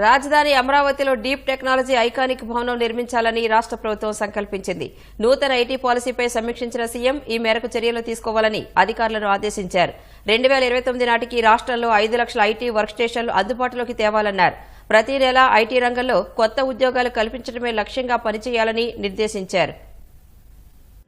రాజధాని అమరావతిలో deep technology iconic భవనం నిర్మించాలని రాష్ట్ర ప్రభుత్వం సంకల్పించింది. నూతన ఐటీ పాలసీపై సమీక్షించిన సీఎం ఈ మేరకు చర్యలు తీసుకోవాలని అధికారులను ఆదేశించారు. రెండు వేల ఇరవై తొమ్మిది నాటికి రాష్ట్రంలో ఐదు లక్షల ఐటీ వర్క్ స్టేషన్లు అందుబాటులోకి తేవాలన్నారు. ప్రతి నెలా ఐటీ రంగంలో కొత్త ఉద్యోగాలు కల్పించడమే లక్ష్యంగా పనిచేయాలని నిర్దేశించారు.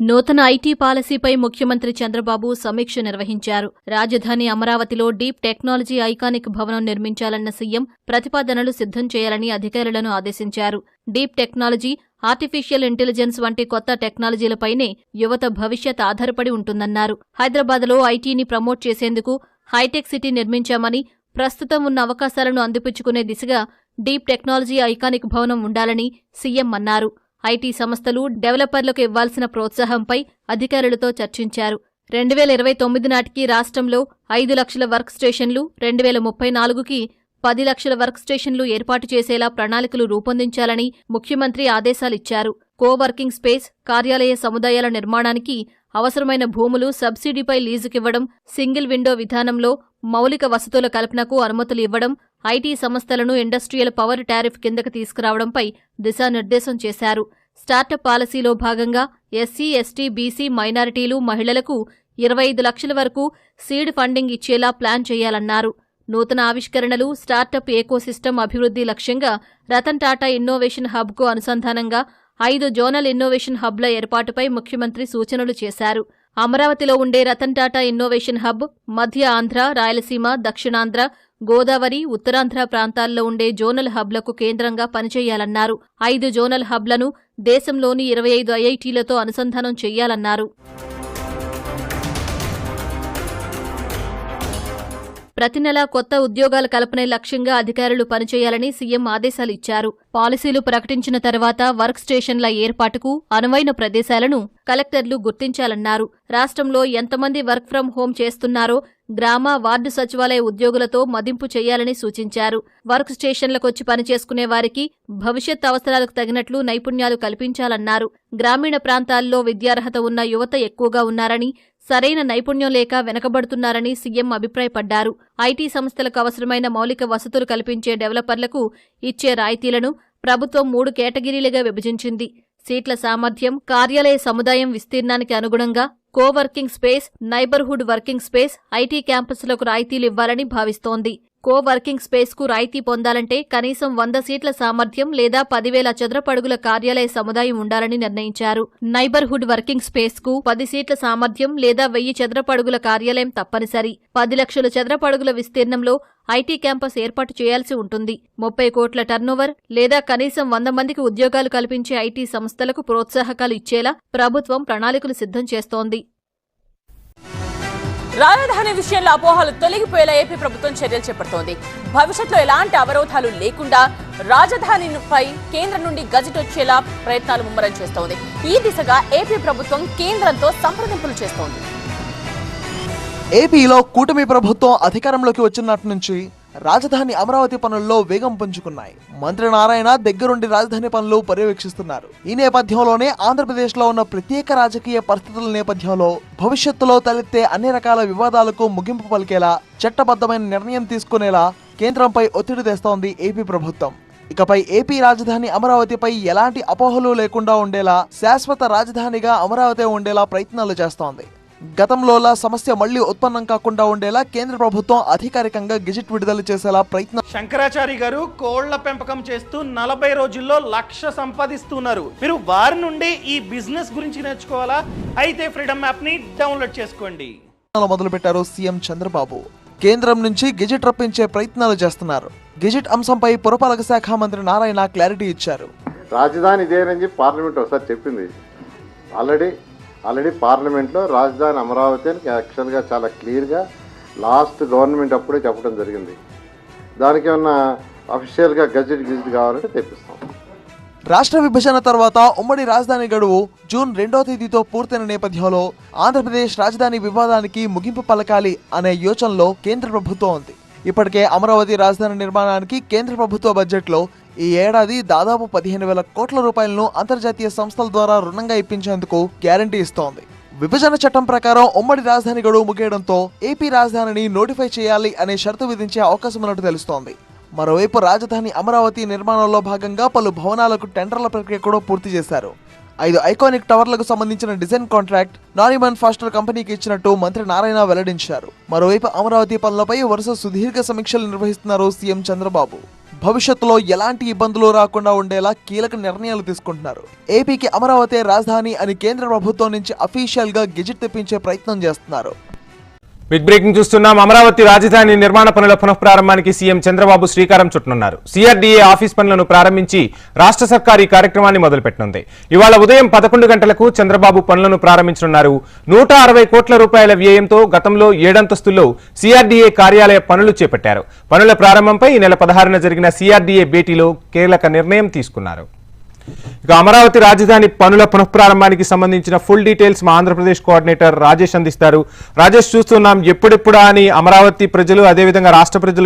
నూతన ఐటీ పాలసీపై ముఖ్యమంత్రి చంద్రబాబు సమీక్ష నిర్వహించారు. రాజధాని అమరావతిలో డీప్ టెక్నాలజీ ఐకానిక్ భవనం నిర్మించాలన్న సీఎం ప్రతిపాదనలు సిద్ధం చేయాలని అధికారులను ఆదేశించారు. డీప్ టెక్నాలజీ ఆర్టిఫిషియల్ ఇంటెలిజెన్స్ వంటి కొత్త టెక్నాలజీలపైనే యువత భవిష్యత్ ఆధారపడి ఉంటుందన్నారు. హైదరాబాద్లో ఐటీని ప్రమోట్ చేసేందుకు హైటెక్ సిటీ నిర్మించామని ప్రస్తుతం ఉన్న అవకాశాలను అందిపుచ్చుకునే దిశగా డీప్ టెక్నాలజీ ఐకానిక్ భవనం ఉండాలని సీఎం అన్నారు. ఐటీ సంస్థలు డెవలపర్లకు ఇవ్వాల్సిన ప్రోత్సాహంపై అధికారులతో చర్చించారు. రెండు వేల ఇరవై తొమ్మిది నాటికి రాష్ట్రంలో ఐదు లక్షల వర్క్ స్టేషన్లు రెండు వేల ముప్పై నాలుగుకి పది లక్షల వర్క్ స్టేషన్లు ఏర్పాటు చేసేలా ప్రణాళికలు రూపొందించాలని ముఖ్యమంత్రి ఆదేశాలిచ్చారు. కోవర్కింగ్ స్పేస్ కార్యాలయ సముదాయాల నిర్మాణానికి అవసరమైన భూములు సబ్సిడీపై లీజుకివ్వడం సింగిల్ విండో విధానంలో మౌలిక వసతుల కల్పనకు అనుమతులు ఇవ్వడం ఐటీ సంస్థలను ఇండస్ట్రియల్ పవర్ టారిఫ్ కిందకు తీసుకురావడంపై దిశానిర్దేశం చేశారు. స్టార్టప్ పాలసీలో భాగంగా ఎస్సీ ఎస్టీ బీసీ మైనారిటీలు మహిళలకు ఇరవై ఐదు లక్షల వరకు సీడ్ ఫండింగ్ ఇచ్చేలా ప్లాన్ చేయాలన్నారు. నూతన ఆవిష్కరణలు స్టార్టప్ ఏకోసిస్టమ్ అభివృద్ధి లక్ష్యంగా రతన్ టాటా ఇన్నోవేషన్ హబ్కు అనుసంధానంగా ఐదు జోనల్ ఇన్నోవేషన్ హబ్ల ఏర్పాటుపై ముఖ్యమంత్రి సూచనలు చేశారు. అమరావతిలో ఉండే రతన్ టాటా ఇన్నోవేషన్ హబ్ మధ్య ఆంధ్ర రాయలసీమ దక్షిణాంధ్ర గోదావరి ఉత్తరాంధ్ర ప్రాంతాల్లో ఉండే జోనల్ హబ్లకు కేంద్రంగా పనిచేయాలన్నారు. ఐదు జోనల్ హబ్లను దేశంలోని ఇరవై ఐదు ఐఐటీలతో అనుసంధానం చేయాలన్నారు. ప్రతి నెలా కొత్త ఉద్యోగాల కల్పనే లక్ష్యంగా అధికారులు పనిచేయాలని సీఎం ఆదేశాలు ఇచ్చారు. పాలసీలు ప్రకటించిన తర్వాత వర్క్ స్టేషన్ల ఏర్పాటుకు అనువైన ప్రదేశాలను కలెక్టర్లు గుర్తించాలన్నారు. రాష్ట్రంలో ఎంతమంది వర్క్ ఫ్రం హోం చేస్తున్నారో గ్రామ వార్డు సచివాలయ ఉద్యోగులతో మదింపు చేయాలని సూచించారు. వర్క్ స్టేషన్లకొచ్చి పనిచేసుకునే వారికి భవిష్యత్ అవసరాలకు తగినట్లు నైపుణ్యాలు కల్పించాలన్నారు. గ్రామీణ ప్రాంతాల్లో విద్యార్హత ఉన్న యువత ఎక్కువగా ఉన్నారని సరైన నైపుణ్యం లేక వెనకబడుతున్నారని సీఎం అభిప్రాయపడ్డారు. ఐటీ సంస్థలకు అవసరమైన మౌలిక వసతులు కల్పించే డెవలపర్లకు ఇచ్చే రాయితీలను ప్రభుత్వం మూడు కేటగిరీలుగా విభజించింది. సీట్ల సామర్థ్యం కార్యాలయ సముదాయం విస్తీర్ణానికి అనుగుణంగా coworking space neighbourhood working space IT క్యాంపస్లకు రాయితీలు ఇవ్వాలని భావిస్తోంది. కోవర్కింగ్ స్పేస్కు స్పేస్కు రాయితీ పొందాలంటే కనీసం వంద సీట్ల సామర్థ్యం లేదా పదివేల చదరపడుగుల కార్యాలయ సముదాయం ఉండాలని నిర్ణయించారు. నైబర్హుడ్ వర్కింగ్ స్పేస్కు పది సీట్ల సామర్థ్యం లేదా వెయ్యి చదరపడుగుల కార్యాలయం తప్పనిసరి. పది లక్షల చదరపడుగుల విస్తీర్ణంలో ఐటీ క్యాంపస్ ఏర్పాటు చేయాల్సి ఉంటుంది. ముప్పై కోట్ల టర్నోవర్ లేదా కనీసం వంద మందికి ఉద్యోగాలు కల్పించే ఐటీ సంస్థలకు ప్రోత్సాహకాలు ఇచ్చేలా ప్రభుత్వం ప్రణాళికలు సిద్ధం చేస్తోంది. రాజధాని విషయంలో అపోహలు తొలగిపోయేలా ఏపీ ప్రభుత్వం చర్యలు చేపడుతోంది. భవిష్యత్తులో ఎలాంటి అవరోధాలు లేకుండా రాజధానిపై కేంద్రం నుండి గజెట్ వచ్చేలా ప్రయత్నాలు ముమ్మరం చేస్తోంది. ఈ దిశగా ఏపీ ప్రభుత్వం కేంద్రంతో సంప్రదింపులు చేస్తోంది. ఏపీలో కూటమి ప్రభుత్వం అధికారంలోకి వచ్చినట్టు నుంచి రాజధాని అమరావతి పనుల్లో వేగం పుంజుకున్నాయి. మంత్రి నారాయణ దగ్గరుండి రాజధాని పనులు పర్యవేక్షిస్తున్నారు. ఈ నేపథ్యంలోనే ఆంధ్రప్రదేశ్లో ఉన్న ప్రత్యేక రాజకీయ పరిస్థితుల నేపథ్యంలో భవిష్యత్తులో తలెత్తే అన్ని రకాల వివాదాలకు ముగింపు పలికేలా చట్టబద్ధమైన నిర్ణయం తీసుకునేలా కేంద్రంపై ఒత్తిడి తెస్తోంది ఏపీ ప్రభుత్వం. ఇకపై ఏపీ రాజధాని అమరావతిపై ఎలాంటి అపోహలు లేకుండా ఉండేలా శాశ్వత రాజధానిగా అమరావతి ఉండేలా ప్రయత్నాలు చేస్తోంది. గతంలోలా సమస్య మళ్ళీ ఉత్పన్నం కాకుండా ఉండేలా కేంద్ర ప్రభుత్వం అధికారికంగా గెజిట్ విడుదల చేసేలా ప్రయత్నం శంకరాచారి గారు కోళ్ళ పెంపకం చేస్తూ నలభై రోజుల్లో లక్ష సంపాదిస్తున్నారు. మీరు వారి నుండి ఈ బిజినెస్ గురించి నేర్చుకోవాలా? అయితే ఫ్రీడమ్ యాప్ని డౌన్లోడ్ చేసుకోండి. మొదలుపెట్టారు సీఎం చంద్రబాబు. కేంద్రం నుంచి గెజిట్ రప్పించే ప్రయత్నాలు చేస్తున్నారు. గెజిట్ అంశంపై పురపాలక శాఖ మంత్రి నారాయణ క్లారిటీ ఇచ్చారు. రాజధాని ఇదేనని చెప్పి పార్లమెంట్ ఒకసారి చెప్పింది. ఆల్రెడీ ఆల్రెడీ పార్లమెంట్లో రాజధాని అమరావతి అని యాక్చువల్గా చాలా క్లియర్గా లాస్ట్ గవర్నమెంట్ అప్పుడే చెప్పడం జరిగింది. దానికి ఏమన్నా అఫీషియల్గా గజెట్ గిజెట్ కావాలంటే తెప్పిస్తాం. రాష్ట్ర విభజన తర్వాత ఉమ్మడి రాజధాని గడువు జూన్ రెండో తేదీతో పూర్తయిన నేపథ్యంలో ఆంధ్రప్రదేశ్ రాజధాని వివాదానికి ముగింపు పలకాలి అనే యోచనలో కేంద్ర ప్రభుత్వం ఉంది. ఇప్పటికే అమరావతి రాజధాని నిర్మాణానికి కేంద్ర ప్రభుత్వ బడ్జెట్లో ఈ ఏడాది దాదాపు పదిహేను వేల కోట్ల రూపాయలను అంతర్జాతీయ సంస్థల ద్వారా రుణంగా ఇప్పించేందుకు గ్యారంటీ ఇస్తోంది. విభజన చట్టం ప్రకారం ఉమ్మడి రాజధాని గడువు ముగియడంతో ఏపీ రాజధానిని నోటిఫై చేయాలి అనే షరతు విధించే అవకాశం ఉన్నట్టు తెలుస్తోంది. మరోవైపు రాజధాని అమరావతి నిర్మాణంలో భాగంగా పలు భవనాలకు టెండర్ల ప్రక్రియ కూడా పూర్తి చేశారు. ఐదు ఐకానిక్ టవర్లకు సంబంధించిన డిజైన్ కాంట్రాక్ట్ నారిమన్ ఫాస్టర్ కంపెనీకి ఇచ్చినట్టు మంత్రి నారాయణ వెల్లడించారు. మరోవైపు అమరావతి పనులపై వరుస సుదీర్ఘ సమీక్షలు నిర్వహిస్తున్నారు సీఎం చంద్రబాబు. భవిష్యత్తులో ఎలాంటి ఇబ్బందులు రాకుండా ఉండేలా కీలక నిర్ణయాలు తీసుకుంటున్నారు. ఏపీకి అమరావతి రాజధాని అని కేంద్ర ప్రభుత్వం నుంచి అఫీషియల్గా గెజిట్ తెప్పించే ప్రయత్నం చేస్తున్నారు. బిగ్ బ్రేకింగ్ చూస్తున్నాం అమరావతి రాజధాని నిర్మాణ పనుల పునఃప్రారంభానికి సీఎం చంద్రబాబు శ్రీకారం చుట్టనున్నారు సీఆర్డీఏ ఆఫీస్ పనులను ప్రారంభించి రాష్ట్ర సర్కార్ ఈ కార్యక్రమాన్ని మొదలుపెట్టనుంది. ఇవాళ ఉదయం పదకొండు గంటలకు చంద్రబాబు పనులను ప్రారంభించనున్నారు. నూట అరవై కోట్ల రూపాయల వ్యయంతో గతంలో ఏడంతస్తుల్లో సీఆర్డీఏ కార్యాలయ పనులు చేపట్టారు. పనుల ప్రారంభంపై ఈ నెల పదహారున జరిగిన సీఆర్డీఏ భేటీలో కీలక నిర్ణయం తీసుకున్నారు. ఇక అమరావతి రాజధాని పనుల పునఃప్రారంభానికి సంబంధించిన ఫుల్ డీటెయిల్స్ మా ఆంధ్రప్రదేశ్ కోఆర్డినేటర్ రాజేష్ అందిస్తారు. రాజేష్ చూస్తున్నాం ఎప్పుడెప్పుడా అని అమరావతి ప్రజలు అదేవిధంగా రాష్ట్ర ప్రజలు